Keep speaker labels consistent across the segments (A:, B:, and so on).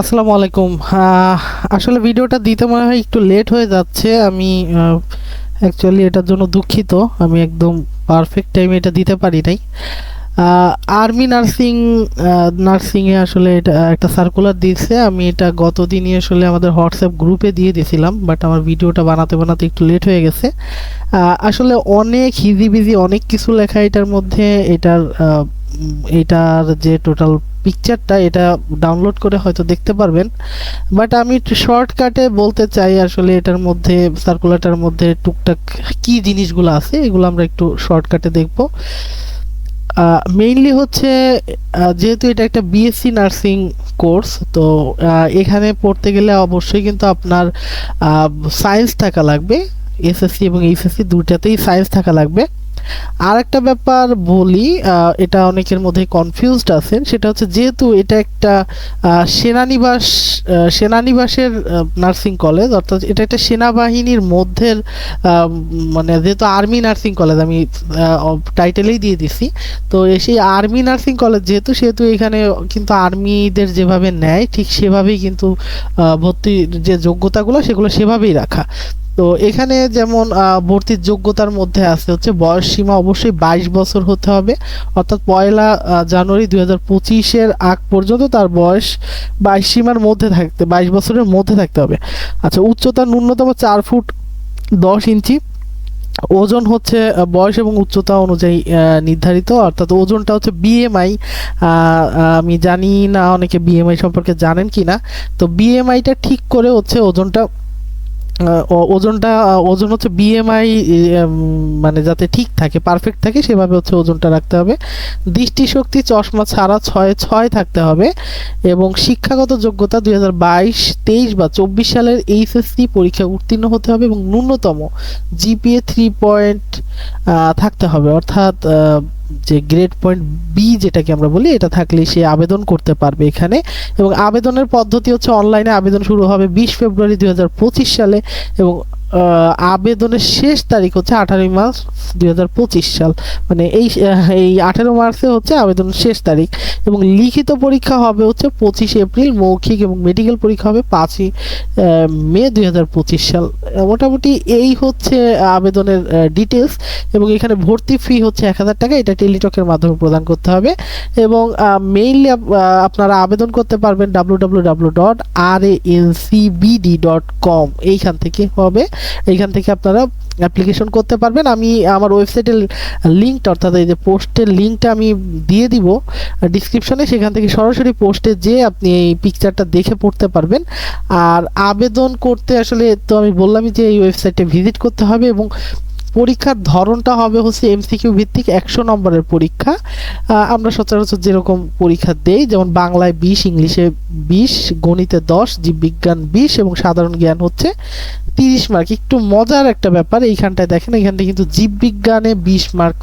A: আসসালামু আলাইকুম। আসলে ভিডিওটা দিতে মনে হয় একটু লেট হয়ে যাচ্ছে। আমি অ্যাকচুয়ালি এটার জন্য দুঃখিত। আমি একদম পারফেক্ট টাইমে এটা দিতে পারি নাই। আর্মি নার্সিং নার্সিংয়ে আসলে এটা, একটা সার্কুলার দিয়েছে। আমি এটা গত দিনই আসলে আমাদের হোয়াটসঅ্যাপ গ্রুপে দিয়ে দিয়েছিলাম বাট আমার ভিডিওটা বানাতে বানাতে একটু লেট হয়ে গেছে। আসলে অনেক হিজিবিজি অনেক কিছু লেখা এটার মধ্যে। এটার এটার যে টোটাল পিকচারটা এটা ডাউনলোড করে হয়তো দেখতে পারবেন। বাট আমি শর্টকাটে বলতে চাই আসলে এটার মধ্যে সার্কুলারটার মধ্যে টুকটাক কি জিনিসগুলো আছে, এগুলো আমরা একটু শর্টকাটে দেখব। মেইনলি হচ্ছে যেহেতু এটা একটা বিএসসি নার্সিং কোর্স তো এখানে পড়তে গেলে অবশ্যই কিন্তু আপনার সায়েন্স থাকা লাগবে। এসএসসি এবং এইচএসসি দুটাতেই সায়েন্স থাকা লাগবে। আর একটা ব্যাপার বলি এটা অনেকের মধ্যে কনফিউজড আছেন সেটা হচ্ছে যেহেতু এটা একটা সেনানিবাস সেনানিবাসের নার্সিং কলেজ অর্থাৎ এটা একটা সেনাবাহিনীর মধ্যের আহ, মানে যেহেতু আর্মি নার্সিং কলেজ আমি টাইটেলেই দিয়ে দিছি তো সেই আর্মি নার্সিং কলেজ যেহেতু সেহেতু এখানে কিন্তু আর্মিদের যেভাবে নেয় ঠিক সেভাবেই কিন্তু ভর্তির যে যোগ্যতাগুলো সেগুলো সেভাবেই রাখা। তো এখানে যেমন ভর্তির যোগ্যতার মধ্যে আছে হচ্ছে বয়স সীমা অবশ্যই বাইশ বছর হতে হবে। অর্থাৎ পয়লা জানুয়ারি দুই হাজার পঁচিশের আগ পর্যন্ত তার বয়স বাইশ সীমার মধ্যে থাকতে, বাইশ বছরের মধ্যে থাকতে হবে। আচ্ছা উচ্চতা ন্যূনতম চার ফুট দশ ইঞ্চি। ওজন হচ্ছে বয়স এবং উচ্চতা অনুযায়ী নির্ধারিত। অর্থাৎ ওজনটা হচ্ছে বিএমআই আমি জানি না অনেকে বিএমআই সম্পর্কে জানেন কি না তো বিএমআইটা ঠিক করে হচ্ছে ওজনটা ওজনটা ওজন হচ্ছে বিএমআই মানে যাতে ঠিক থাকে পারফেক্ট থাকে, সেভাবে হচ্ছে ওজনটা রাখতে হবে। দৃষ্টিশক্তি চশমা ছাড়া ছয় ছয় থাকতে হবে এবং শিক্ষাগত যোগ্যতা দুই হাজার বাইশ, তেইশ বা চব্বিশ সালের এইচএসসি পরীক্ষা উত্তীর্ণ হতে হবে এবং ন্যূনতম জিপিএ থ্রি পয়েন্ট থাকতে হবে। অর্থাৎ যে গ্রেড পয়েন্ট বি যেটাকে আমরা বলি, এটা থাকলে সে আবেদন করতে পারবে এখানে। এবং আবেদনের পদ্ধতি হচ্ছে অনলাইনে আবেদন শুরু হবে বিশ ফেব্রুয়ারি দুই হাজার পঁচিশ সালে এবং আবেদনের শেষ তারিখ হচ্ছে আঠারোই মার্চ দুই হাজার পঁচিশ সাল। মানে এই এই আঠেরো মার্চে হচ্ছে আবেদনের শেষ তারিখ এবং লিখিত পরীক্ষা হবে হচ্ছে পঁচিশে এপ্রিল, মৌখিক এবং মেডিকেল পরীক্ষা হবে পাঁচই মে দু হাজার পঁচিশ সাল। মোটামুটি এই হচ্ছে আবেদনের ডিটেলস এবং এখানে ভর্তি ফি হচ্ছে এক হাজার টাকা। এটা টেলিটকের মাধ্যমে প্রদান করতে হবে এবং মেইনলি আপনারা আবেদন করতে পারবেন W W W dot R A N C BD dot com এইখান থেকে হবে। এইখান থেকে আপনারা অ্যাপ্লিকেশন করতে পারবেন। আমি আমার ওয়েবসাইটের লিঙ্কটা অর্থাৎ এই যে পোস্টের লিঙ্কটা আমি দিয়ে দিব। ডিসক্রিপশনে সেখান থেকে সরাসরি পোস্টে যে আপনি এই পিকচারটা দেখে পড়তে পারবেন। আর আবেদন করতে আসলে তো আমি বললামই যে এই ওয়েবসাইটে ভিজিট করতে হবে এবং পরীক্ষার ধরনটা হবে হচ্ছে এমসিকিউ ভিত্তিক একশো নম্বরের পরীক্ষা। আমরা সচরাচর যেরকম পরীক্ষা দেই, যেমন বাংলায় বিশ, ইংলিশে বিশ, গণিতে দশ, জীববিজ্ঞান বিশ এবং সাধারণ জ্ঞান হচ্ছে তিরিশ মার্ক। একটু মজার একটা ব্যাপার, এইখানটায় দেখেন এখানটায় কিন্তু জীববিজ্ঞানে বিশ মার্ক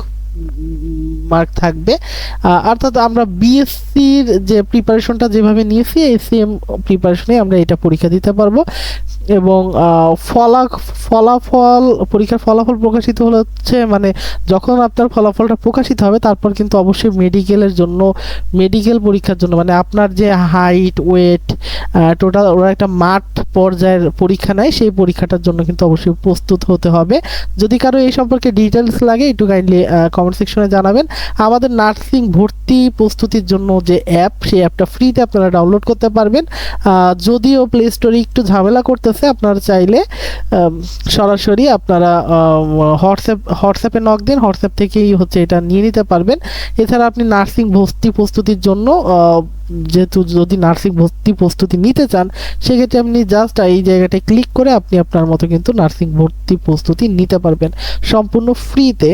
A: মার্ক থাকবে। অর্থাৎ আমরা বিএসসির যে প্রিপারেশনটা যেভাবে নিয়েছি, এই সেম প্রিপারেশনে আমরা এটা পরীক্ষা দিতে পারব। এবং ফলা, ফলাফল, পরীক্ষার ফলাফল প্রকাশিত হচ্ছে মানে যখন আপনার ফলাফলটা প্রকাশিত হবে, তারপর কিন্তু অবশ্যই মেডিকেলের জন্য মেডিকেল পরীক্ষার জন্য মানে আপনার যে হাইট ওয়েট টোটাল ওরা একটা মাঠ পর্যায়ের পরীক্ষা নেয়, সেই পরীক্ষাটার জন্য কিন্তু অবশ্যই প্রস্তুত হতে হবে। যদি কারও এই সম্পর্কে ডিটেলস লাগে, একটু কাইন্ডলি কমেন্ট সেকশনে জানাবেন। আমাদের নার্সিং ভর্তি প্রস্তুতির জন্য যে অ্যাপ সেই অ্যাপটা ফ্রিতে আপনারা ডাউনলোড করতে পারবেন। যদিও প্লে স্টোরে একটু ঝামেলা করতেছে আপনারা চাইলে সরাসরি আপনারা হোয়াটসঅ্যাপ, হোয়াটসঅ্যাপে নক দিন, হোয়াটসঅ্যাপ থেকেই হচ্ছে এটা নিয়ে নিতে পারবেন। এছাড়া আপনি নার্সিং ভর্তি প্রস্তুতির জন্য যেহেতু যদি নার্সিং ভর্তি প্রস্তুতি নিতে চান, সেক্ষেত্রে আপনি জাস্ট এই জায়গাটায় ক্লিক করে আপনি আপনার মতো কিন্তু নার্সিং ভর্তি প্রস্তুতি নিতে পারবেন। সম্পূর্ণ ফ্রিতে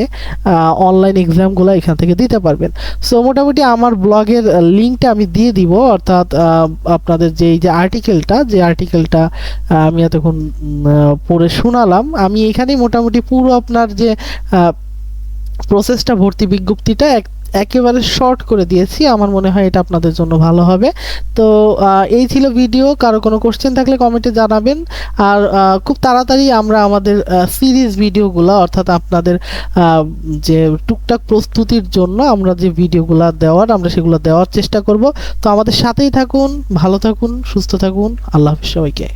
A: অনলাইন এক্সামগুলো এখান থেকে দিতে পারবেন। সো মোটামুটি আমার ব্লগের লিঙ্কটা আমি দিয়ে দিব, অর্থাৎ আপনাদের যে এই যে আর্টিকেলটা যে আর্টিকেলটা আমি এতক্ষণ পড়ে শোনালাম, আমি এখানেই মোটামুটি পুরো আপনার যে প্রসেসটা ভর্তি বিজ্ঞপ্তিটা এক একেবারে শর্ট করে দিয়েছি। আমার মনে হয় এটা আপনাদের জন্য ভালো হবে। তো এই ছিল ভিডিও কারও কোনো কোশ্চেন থাকলে কমেন্টে জানাবেন। আর খুব তাড়াতাড়ি আমরা আমাদের সিরিজ ভিডিওগুলো অর্থাৎ আপনাদের যে টুকটাক প্রস্তুতির জন্য আমরা যে ভিডিওগুলো দেওয়ার, আমরা সেগুলো দেওয়ার চেষ্টা করব। তো আমাদের সাথেই থাকুন, ভালো থাকুন, সুস্থ থাকুন। আল্লাহ হাফিজ সবাইকে।